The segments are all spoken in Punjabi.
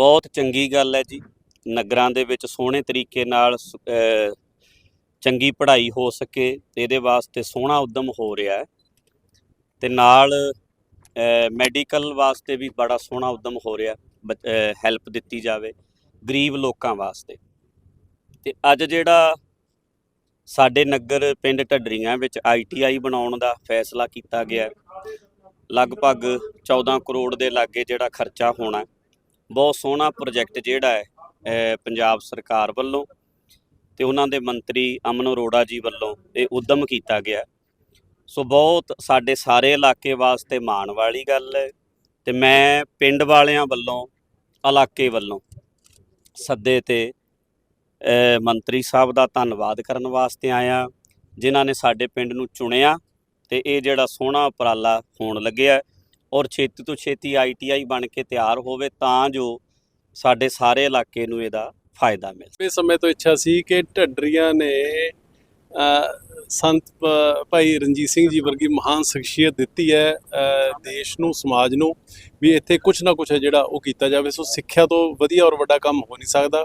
ਬਹੁਤ ਚੰਗੀ ਗੱਲ ਹੈ ਜੀ। ਨਗਰਾਂ ਦੇ ਵਿੱਚ ਸੋਹਣੇ ਤਰੀਕੇ ਨਾਲ ਚੰਗੀ ਪੜ੍ਹਾਈ ਹੋ ਸਕੇ ਤੇ ਇਹਦੇ ਵਾਸਤੇ ਸੋਹਣਾ ਉਦਮ ਹੋ ਰਿਹਾ ਹੈ। ਤੇ ਨਾਲ ਮੈਡੀਕਲ ਵਾਸਤੇ ਵੀ ਬੜਾ ਸੋਹਣਾ ਉਦਮ ਹੋ ਰਿਹਾ ਹੈਲਪ ਦਿੱਤੀ ਜਾਵੇ ਗਰੀਬ ਲੋਕਾਂ ਵਾਸਤੇ। ਤੇ ਅੱਜ ਜਿਹੜਾ ਸਾਡੇ ਨਗਰ ਪਿੰਡ ਢੱਡਰੀਆਂ ਵਿੱਚ ਆਈਟੀਆਈ ਬਣਾਉਣ ਦਾ ਫੈਸਲਾ ਕੀਤਾ ਗਿਆ ਲਗਭਗ 14 ਕਰੋੜ ਦੇ ਲਾਗੇ ਜਿਹੜਾ ਖਰਚਾ ਹੋਣਾ ਬਹੁਤ ਸੋਹਣਾ ਪ੍ਰੋਜੈਕਟ ਜਿਹੜਾ ਹੈ ਪੰਜਾਬ ਸਰਕਾਰ ਵੱਲੋਂ ਤੇ ਉਹਨਾਂ ਦੇ ਮੰਤਰੀ ਅਮਨ ਅਰੋੜਾ ਜੀ ਵੱਲੋਂ ਇਹ ਉਦਮ ਕੀਤਾ ਗਿਆ ਸੋ ਬਹੁਤ ਸਾਡੇ ਸਾਰੇ ਇਲਾਕੇ ਵਾਸਤੇ ਮਾਣ ਵਾਲੀ ਗੱਲ ਹੈ ਤੇ ਮੈਂ ਪਿੰਡ ਵਾਲਿਆਂ ਵੱਲੋਂ, ਇਲਾਕੇ ਵੱਲੋਂ ਸੱਦੇ ਤੇ ਮੰਤਰੀ ਸਾਹਿਬ ਦਾ ਧੰਨਵਾਦ ਕਰਨ ਵਾਸਤੇ ਆਇਆ, ਜਿਨ੍ਹਾਂ ਨੇ ਸਾਡੇ ਪਿੰਡ ਨੂੰ ਚੁਣਿਆ ਤੇ ਇਹ ਜਿਹੜਾ ਸੋਹਣਾ ਉਪਰਾਲਾ ਹੋਣ ਲੱਗਿਆ ਔਰ ਛੇਤੀ ਤੋਂ ਛੇਤੀ ਆਈਟੀਆਈ ਬਣ ਕੇ ਤਿਆਰ ਹੋਵੇ ਤਾਂ ਜੋ ਸਾਡੇ ਸਾਰੇ ਇਲਾਕੇ ਨੂੰ ਇਹਦਾ ਫਾਇਦਾ ਮਿਲ ਲੰਬੇ ਸਮੇਂ ਤੋਂ ਇੱਛਾ ਸੀ ਕਿ ਢੱਡਰੀਆਂ ਨੇ ਸੰਤ ਭਾਈ ਰਣਜੀਤ ਸਿੰਘ ਜੀ ਵਰਗੀ ਮਹਾਨ ਸ਼ਖਸੀਅਤ ਦਿੱਤੀ ਹੈ ਦੇਸ਼ ਨੂੰ, ਸਮਾਜ ਨੂੰ ਵੀ ਇੱਥੇ ਕੁਝ ਨਾ ਕੁਝ ਹੈ ਜਿਹੜਾ ਉਹ ਕੀਤਾ ਜਾਵੇ। ਸੋ ਸਿੱਖਿਆ ਤੋਂ ਵਧੀਆ ਔਰ ਵੱਡਾ ਕੰਮ ਹੋ ਨਹੀਂ ਸਕਦਾ।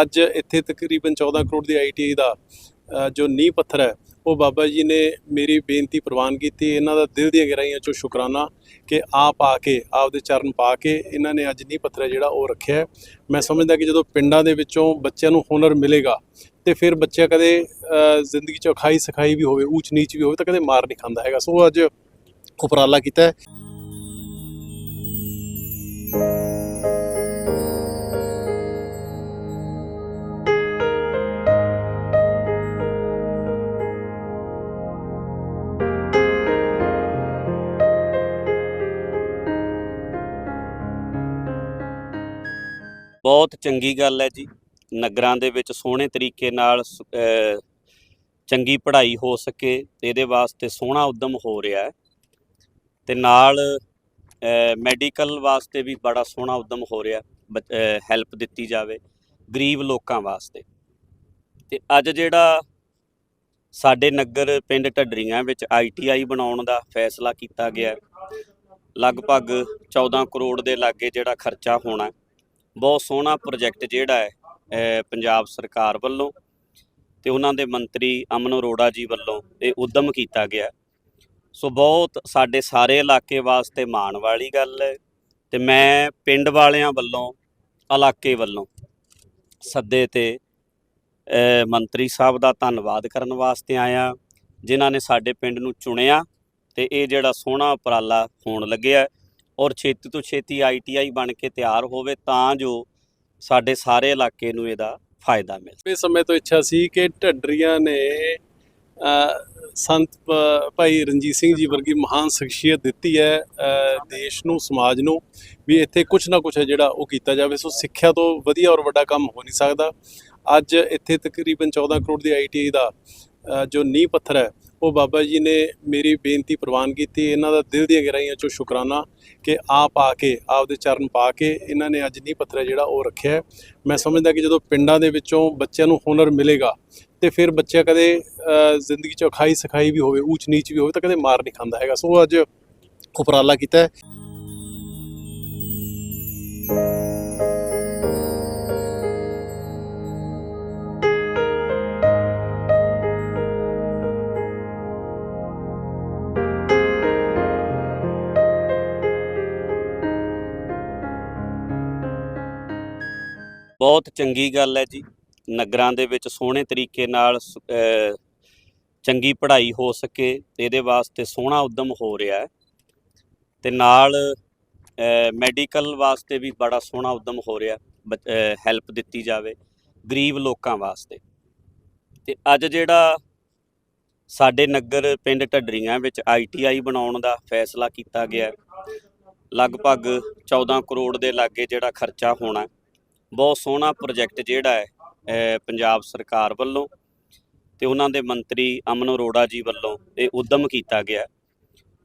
ਅੱਜ ਇੱਥੇ ਤਕਰੀਬਨ 14 ਕਰੋੜ ਦੀ ਆਈਟੀਆਈ ਦਾ ਜੋ ਨੀਂਹ ਪੱਥਰ ਹੈ ਉਹ ਬਾਬਾ ਜੀ ਨੇ ਮੇਰੀ ਬੇਨਤੀ ਪ੍ਰਵਾਨ ਕੀਤੀ, ਇਹਨਾਂ ਦਾ ਦਿਲ ਦੀਆਂ ਗਹਿਰਾਈਆਂ ਚੋਂ ਸ਼ੁਕਰਾਨਾ ਕਿ ਆਪ ਆ ਕੇ, ਆਪਦੇ ਚਰਨ ਪਾ ਕੇ ਇਹਨਾਂ ਨੇ ਅੱਜ ਨੀਂਹ ਪੱਥਰ ਹੈ ਜਿਹੜਾ ਉਹ ਰੱਖਿਆ ਮੈਂ ਸਮਝਦਾ ਕਿ ਜਦੋਂ ਪਿੰਡਾਂ ਦੇ ਵਿੱਚੋਂ ਬੱਚਿਆਂ ਨੂੰ ਹੁਨਰ ਮਿਲੇਗਾ ਤੇ ਫਿਰ ਬੱਚਾ ਕਦੇ ਜ਼ਿੰਦਗੀ 'ਚ ਖਾਈ ਸਿਖਾਈ ਵੀ ਹੋਵੇ ਊਚ ਨੀਚ ਵੀ ਹੋਵੇ ਤਾਂ ਕਦੇ ਮਾਰ ਨਹੀਂ ਖਾਂਦਾ ਹੈਗਾ। ਸੋ ਅੱਜ ਉਪਰਾਲਾ ਕੀਤਾ ਹੈ। ਬਹੁਤ ਚੰਗੀ ਗੱਲ ਹੈ ਜੀ। ਨਗਰਾਂ ਦੇ ਵਿੱਚ ਸੋਹਣੇ ਤਰੀਕੇ ਨਾਲ ਚੰਗੀ ਪੜ੍ਹਾਈ ਹੋ ਸਕੇ ਇਹਦੇ ਵਾਸਤੇ ਸੋਹਣਾ ਉਦਮ ਹੋ ਰਿਹਾ ਹੈ। ਤੇ ਨਾਲ ਮੈਡੀਕਲ ਵਾਸਤੇ ਵੀ ਬੜਾ ਸੋਹਣਾ ਉਦਮ ਹੋ ਰਿਹਾ ਹੈਲਪ ਦਿੱਤੀ ਜਾਵੇ ਗਰੀਬ ਲੋਕਾਂ ਵਾਸਤੇ। ਤੇ ਅੱਜ ਜਿਹੜਾ ਸਾਡੇ ਨਗਰ ਪਿੰਡ ਢੱਡਰੀਆਂ ਵਿੱਚ ਆਈਟੀਆਈ ਬਣਾਉਣ ਦਾ ਫੈਸਲਾ ਕੀਤਾ ਗਿਆ, ਲਗਭਗ 14 ਕਰੋੜ ਦੇ ਲਾਗੇ ਜਿਹੜਾ ਖਰਚਾ ਹੋਣਾ ਬਹੁਤ ਸੋਹਣਾ ਪ੍ਰੋਜੈਕਟ ਜਿਹੜਾ ਹੈ ਪੰਜਾਬ ਸਰਕਾਰ ਵੱਲੋਂ ਤੇ ਉਹਨਾਂ ਦੇ ਮੰਤਰੀ ਅਮਨ ਅਰੋੜਾ ਜੀ ਵੱਲੋਂ ਇਹ ਉਦਮ ਕੀਤਾ ਗਿਆ ਸੋ ਬਹੁਤ ਸਾਡੇ ਸਾਰੇ ਇਲਾਕੇ ਵਾਸਤੇ ਮਾਣ ਵਾਲੀ ਗੱਲ ਹੈ ਤੇ ਮੈਂ ਪਿੰਡ ਵਾਲਿਆਂ ਵੱਲੋਂ, ਇਲਾਕੇ ਵੱਲੋਂ ਸੱਦੇ ਤੇ ਮੰਤਰੀ ਸਾਹਿਬ ਦਾ ਧੰਨਵਾਦ ਕਰਨ ਵਾਸਤੇ ਆਇਆ, ਜਿਨ੍ਹਾਂ ਨੇ ਸਾਡੇ ਪਿੰਡ ਨੂੰ ਚੁਣਿਆ ਤੇ ਇਹ ਜਿਹੜਾ ਸੋਹਣਾ ਉਪਰਾਲਾ ਹੋਣ ਲੱਗਿਆ ਔਰ ਛੇਤੀ ਤੋਂ ਛੇਤੀ ਆਈਟੀਆਈ ਬਣ ਕੇ ਤਿਆਰ ਹੋਵੇ ਤਾਂ ਜੋ ਸਾਡੇ ਸਾਰੇ ਇਲਾਕੇ ਨੂੰ ਇਹਦਾ ਫਾਇਦਾ ਮਿਲ ਲੰਬੇ ਸਮੇਂ ਤੋਂ ਇੱਛਾ ਸੀ ਕਿ ਢੱਡਰੀਆਂ ਨੇ ਸੰਤ ਭਾਈ ਰਣਜੀਤ ਸਿੰਘ ਜੀ ਵਰਗੀ ਮਹਾਨ ਸ਼ਖਸੀਅਤ ਦਿੱਤੀ ਹੈ ਦੇਸ਼ ਨੂੰ, ਸਮਾਜ ਨੂੰ ਵੀ ਇੱਥੇ ਕੁਝ ਨਾ ਕੁਝ ਹੈ ਜਿਹੜਾ ਉਹ ਕੀਤਾ ਜਾਵੇ। ਸੋ ਸਿੱਖਿਆ ਤੋਂ ਵਧੀਆ ਔਰ ਵੱਡਾ ਕੰਮ ਹੋ ਨਹੀਂ ਸਕਦਾ। ਅੱਜ ਇੱਥੇ ਤਕਰੀਬਨ 14 ਕਰੋੜ ਦੀ ਆਈਟੀਆਈ ਦਾ ਜੋ ਨੀਂਹ ਪੱਥਰ ਹੈ ਉਹ ਬਾਬਾ ਜੀ ਨੇ ਮੇਰੀ ਬੇਨਤੀ ਪ੍ਰਵਾਨ ਕੀਤੀ, ਇਹਨਾਂ ਦਾ ਦਿਲ ਦੀਆਂ ਗਹਿਰਾਈਆਂ ਚੋਂ ਸ਼ੁਕਰਾਨਾ ਕਿ ਆਪ ਆ ਕੇ, ਆਪਦੇ ਚਰਨ ਪਾ ਕੇ ਇਹਨਾਂ ਨੇ ਅੱਜ ਨੀਂਹ ਪੱਥਰ ਹੈ ਜਿਹੜਾ ਉਹ ਰੱਖਿਆ ਮੈਂ ਸਮਝਦਾ ਕਿ ਜਦੋਂ ਪਿੰਡਾਂ ਦੇ ਵਿੱਚੋਂ ਬੱਚਿਆਂ ਨੂੰ ਹੁਨਰ ਮਿਲੇਗਾ ਤੇ ਫਿਰ ਬੱਚਾ ਕਦੇ ਜ਼ਿੰਦਗੀ 'ਚ ਅਖਾਈ ਸਿਖਾਈ ਵੀ ਹੋਵੇ ਊਚ ਨੀਚ ਵੀ ਹੋਵੇ ਤਾਂ ਕਦੇ ਮਾਰ ਨਹੀਂ ਖਾਂਦਾ ਹੈਗਾ। ਸੋ ਅੱਜ ਉਪਰਾਲਾ ਕੀਤਾ ਹੈ। ਬਹੁਤ ਚੰਗੀ ਗੱਲ ਹੈ ਜੀ ਨਗਰਾਂ ਦੇ ਵਿੱਚ ਸੋਹਣੇ ਤਰੀਕੇ ਨਾਲ ਸ- ਅਹ ਚੰਗੀ ਪੜ੍ਹਾਈ ਹੋ ਸਕੇ ਤੇ ਇਹਦੇ ਵਾਸਤੇ ਸੋਹਣਾ ਉਦਮ ਹੋ ਰਿਹਾ ਹੈ ਤੇ ਨਾਲ ਮੈਡੀਕਲ ਵਾਸਤੇ ਵੀ ਬੜਾ ਸੋਹਣਾ ਉਦਮ ਹੋ ਰਿਹਾ ਹੈਲਪ ਦਿੱਤੀ ਜਾਵੇ ਗਰੀਬ ਲੋਕਾਂ ਵਾਸਤੇ ਤੇ ਅੱਜ ਜਿਹੜਾ ਸਾਡੇ ਨਗਰ ਪਿੰਡ ਢੱਡਰੀਆਂ ਵਿੱਚ ਆਈਟੀਆਈ ਬਣਾਉਣ ਦਾ ਫੈਸਲਾ ਕੀਤਾ ਗਿਆ ਹੈ, ਲਗਭਗ 14 ਕਰੋੜ ਦੇ ਲਾਗੇ ਜਿਹੜਾ ਖਰਚਾ ਹੋਣਾ ਹੈ। ਬਹੁਤ ਸੋਹਣਾ ਪ੍ਰੋਜੈਕਟ ਜਿਹੜਾ ਹੈ ਪੰਜਾਬ ਸਰਕਾਰ ਵੱਲੋਂ ਤੇ ਉਹਨਾਂ ਦੇ ਮੰਤਰੀ ਅਮਨ ਅਰੋੜਾ ਜੀ ਵੱਲੋਂ ਇਹ ਉਦਮ ਕੀਤਾ ਗਿਆ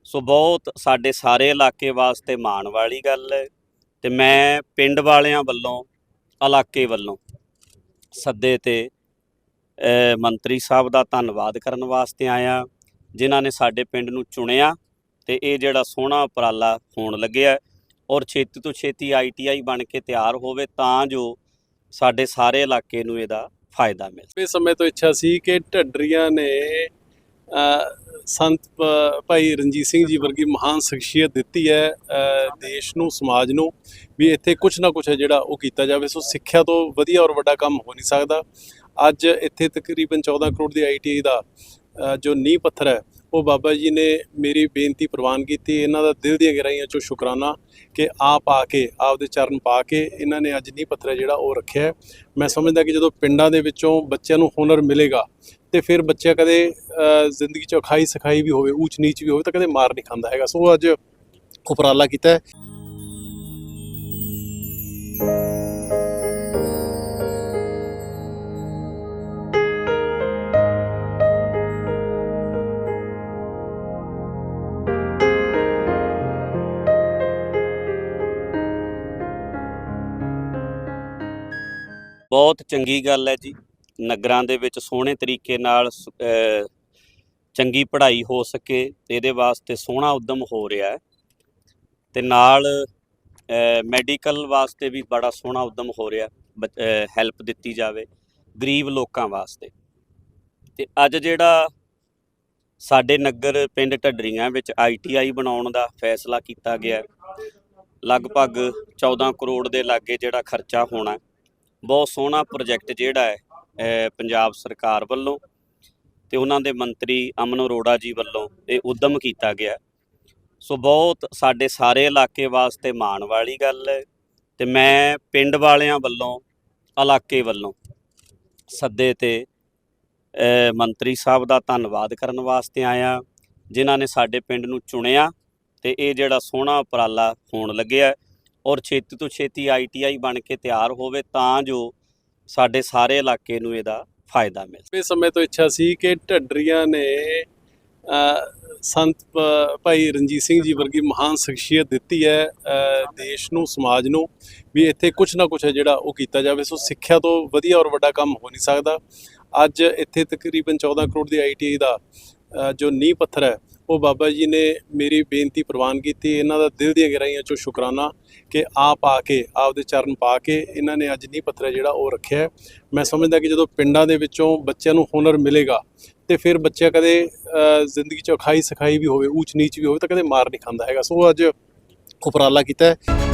ਸੋ ਬਹੁਤ ਸਾਡੇ ਸਾਰੇ ਇਲਾਕੇ ਵਾਸਤੇ ਮਾਣ ਵਾਲੀ ਗੱਲ ਹੈ ਤੇ ਮੈਂ ਪਿੰਡ ਵਾਲਿਆਂ ਵੱਲੋਂ, ਇਲਾਕੇ ਵੱਲੋਂ ਸੱਦੇ ਤੇ ਮੰਤਰੀ ਸਾਹਿਬ ਦਾ ਧੰਨਵਾਦ ਕਰਨ ਵਾਸਤੇ ਆਇਆ, ਜਿਨ੍ਹਾਂ ਨੇ ਸਾਡੇ ਪਿੰਡ ਨੂੰ ਚੁਣਿਆ ਤੇ ਇਹ ਜਿਹੜਾ ਸੋਹਣਾ ਉਪਰਾਲਾ ਹੋਣ ਲੱਗਿਆ ਔਰ ਛੇਤੀ ਤੋਂ ਛੇਤੀ ਆਈਟੀਆਈ ਬਣ ਕੇ ਤਿਆਰ ਹੋਵੇ ਤਾਂ ਜੋ ਸਾਡੇ ਸਾਰੇ ਇਲਾਕੇ ਨੂੰ ਇਹਦਾ ਫਾਇਦਾ ਮਿਲੇ ਲੰਬੇ ਸਮੇਂ ਤੋਂ ਇੱਛਾ ਸੀ ਕਿ ਢੱਡਰੀਆਂ ਨੇ ਸੰਤ ਭਾਈ ਰਣਜੀਤ ਸਿੰਘ ਜੀ ਵਰਗੀ ਮਹਾਨ ਸ਼ਖਸੀਅਤ ਦਿੱਤੀ ਹੈ ਦੇਸ਼ ਨੂੰ, ਸਮਾਜ ਨੂੰ ਵੀ ਇੱਥੇ ਕੁਝ ਨਾ ਕੁਝ ਜਿਹੜਾ ਉਹ ਕੀਤਾ ਜਾਵੇ। ਸੋ ਸਿੱਖਿਆ ਤੋਂ ਵਧੀਆ ਔਰ ਵੱਡਾ ਕੰਮ ਹੋ ਨਹੀਂ ਸਕਦਾ। ਅੱਜ ਇੱਥੇ ਤਕਰੀਬਨ 14 ਕਰੋੜ ਦੀ ਆਈਟੀਆਈ ਦਾ ਜੋ ਨੀਂਹ ਪੱਥਰ ਹੈ ਉਹ ਬਾਬਾ ਜੀ ਨੇ ਮੇਰੀ ਬੇਨਤੀ ਪ੍ਰਵਾਨ ਕੀਤੀ, ਇਹਨਾਂ ਦਾ ਦਿਲ ਦੀਆਂ ਗਹਿਰਾਈਆਂ ਚੋਂ ਸ਼ੁਕਰਾਨਾ ਕਿ ਆਪ ਆ ਕੇ, ਆਪਦੇ ਚਰਨ ਪਾ ਕੇ ਇਹਨਾਂ ਨੇ ਅੱਜ ਨੀਂਹ ਪੱਥਰ ਹੈ ਜਿਹੜਾ ਉਹ ਰੱਖਿਆ ਮੈਂ ਸਮਝਦਾ ਕਿ ਜਦੋਂ ਪਿੰਡਾਂ ਦੇ ਵਿੱਚੋਂ ਬੱਚਿਆਂ ਨੂੰ ਹੁਨਰ ਮਿਲੇਗਾ ਤੇ ਫਿਰ ਬੱਚਾ ਕਦੇ ਜ਼ਿੰਦਗੀ 'ਚ ਅਖਾਈ ਸਿਖਾਈ ਵੀ ਹੋਵੇ ਊਚ ਨੀਚ ਵੀ ਹੋਵੇ ਤਾਂ ਕਦੇ ਮਾਰ ਨਹੀਂ ਖਾਂਦਾ ਹੈਗਾ। ਸੋ ਅੱਜ ਉਪਰਾਲਾ ਕੀਤਾ ਹੈ। ਬਹੁਤ ਚੰਗੀ ਗੱਲ ਹੈ ਜੀ। ਨਗਰਾਂ ਦੇ ਵਿੱਚ ਸੋਹਣੇ ਤਰੀਕੇ ਨਾਲ ਚੰਗੀ ਪੜ੍ਹਾਈ ਹੋ ਸਕੇ, ਇਹਦੇ ਵਾਸਤੇ ਸੋਹਣਾ ਉਦਮ ਹੋ ਰਿਹਾ ਹੈ। ਤੇ ਨਾਲ ਮੈਡੀਕਲ ਵਾਸਤੇ ਵੀ ਬੜਾ ਸੋਹਣਾ ਉਦਮ ਹੋ ਰਿਹਾ ਹੈਲਪ ਦਿੱਤੀ ਜਾਵੇ ਗਰੀਬ ਲੋਕਾਂ ਵਾਸਤੇ। ਤੇ ਅੱਜ ਜਿਹੜਾ ਸਾਡੇ ਨਗਰ ਪਿੰਡ ਢੱਡਰੀਆਂ ਵਿੱਚ ਆਈਟੀਆਈ ਬਣਾਉਣ ਦਾ ਫੈਸਲਾ ਕੀਤਾ ਗਿਆ, ਲਗਭਗ 14 ਕਰੋੜ ਦੇ ਲਾਗੇ ਜਿਹੜਾ ਖਰਚਾ ਹੋਣਾ ਬਹੁਤ ਸੋਹਣਾ ਪ੍ਰੋਜੈਕਟ ਜਿਹੜਾ ਹੈ ਪੰਜਾਬ ਸਰਕਾਰ ਵੱਲੋਂ ਤੇ ਉਹਨਾਂ ਦੇ ਮੰਤਰੀ ਅਮਨ ਅਰੋੜਾ ਜੀ ਵੱਲੋਂ ਇਹ ਉਦਮ ਕੀਤਾ ਗਿਆ ਸੋ ਬਹੁਤ ਸਾਡੇ ਸਾਰੇ ਇਲਾਕੇ ਵਾਸਤੇ ਮਾਣ ਵਾਲੀ ਗੱਲ ਹੈ ਤੇ ਮੈਂ ਪਿੰਡ ਵਾਲਿਆਂ ਵੱਲੋਂ, ਇਲਾਕੇ ਵੱਲੋਂ ਸੱਦੇ ਤੇ ਮੰਤਰੀ ਸਾਹਿਬ ਦਾ ਧੰਨਵਾਦ ਕਰਨ ਵਾਸਤੇ ਆਇਆ, ਜਿਨ੍ਹਾਂ ਨੇ ਸਾਡੇ ਪਿੰਡ ਨੂੰ ਚੁਣਿਆ ਤੇ ਇਹ ਜਿਹੜਾ ਸੋਹਣਾ ਉਪਰਾਲਾ ਹੋਣ ਲੱਗਿਆ ਔਰ ਛੇਤੀ ਤੋਂ ਛੇਤੀ ਆਈਟੀਆਈ ਬਣ ਕੇ ਤਿਆਰ ਹੋਵੇ ਤਾਂ ਜੋ ਸਾਡੇ ਸਾਰੇ ਇਲਾਕੇ ਨੂੰ ਇਹਦਾ ਫਾਇਦਾ ਮਿਲੇ ਲੰਬੇ ਸਮੇਂ ਤੋਂ ਇੱਛਾ ਸੀ ਕਿ ਢੱਡਰੀਆਂ ਨੇ ਸੰਤ ਭਾਈ ਰਣਜੀਤ ਸਿੰਘ ਜੀ ਵਰਗੀ ਮਹਾਨ ਸ਼ਖਸੀਅਤ ਦਿੱਤੀ ਹੈ ਦੇਸ਼ ਨੂੰ, ਸਮਾਜ ਨੂੰ ਵੀ ਇੱਥੇ ਕੁਝ ਨਾ ਕੁਝ ਹੈ ਜਿਹੜਾ ਉਹ ਕੀਤਾ ਜਾਵੇ। ਸੋ ਸਿੱਖਿਆ ਤੋਂ ਵਧੀਆ ਔਰ ਵੱਡਾ ਕੰਮ ਹੋ ਨਹੀਂ ਸਕਦਾ। ਅੱਜ ਇੱਥੇ ਤਕਰੀਬਨ 14 ਕਰੋੜ ਦੀ ਆਈਟੀਆਈ ਦਾ ਜੋ ਨੀਂਹ ਪੱਥਰ ਹੈ ਉਹ ਬਾਬਾ ਜੀ ਨੇ ਮੇਰੀ ਬੇਨਤੀ ਪ੍ਰਵਾਨ ਕੀਤੀ, ਇਹਨਾਂ ਦਾ ਦਿਲ ਦੀਆਂ ਗਹਿਰਾਈਆਂ ਚੋਂ ਸ਼ੁਕਰਾਨਾ ਕਿ ਆਪ ਆ ਕੇ, ਆਪਦੇ ਚਰਨ ਪਾ ਕੇ ਇਹਨਾਂ ਨੇ ਅੱਜ ਨੀਂਹ ਪੱਥਰ ਹੈ ਜਿਹੜਾ ਉਹ ਰੱਖਿਆ ਮੈਂ ਸਮਝਦਾ ਕਿ ਜਦੋਂ ਪਿੰਡਾਂ ਦੇ ਵਿੱਚੋਂ ਬੱਚਿਆਂ ਨੂੰ ਹੁਨਰ ਮਿਲੇਗਾ ਤੇ ਫਿਰ ਬੱਚਾ ਕਦੇ ਜ਼ਿੰਦਗੀ 'ਚ ਖਾਈ ਸਿਖਾਈ ਵੀ ਹੋਵੇ ਊਚ ਨੀਚ ਵੀ ਹੋਵੇ ਤਾਂ ਕਦੇ ਮਾਰ ਨਹੀਂ ਖਾਂਦਾ ਹੈਗਾ। ਸੋ ਅੱਜ ਉਪਰਾਲਾ ਕੀਤਾ ਹੈ।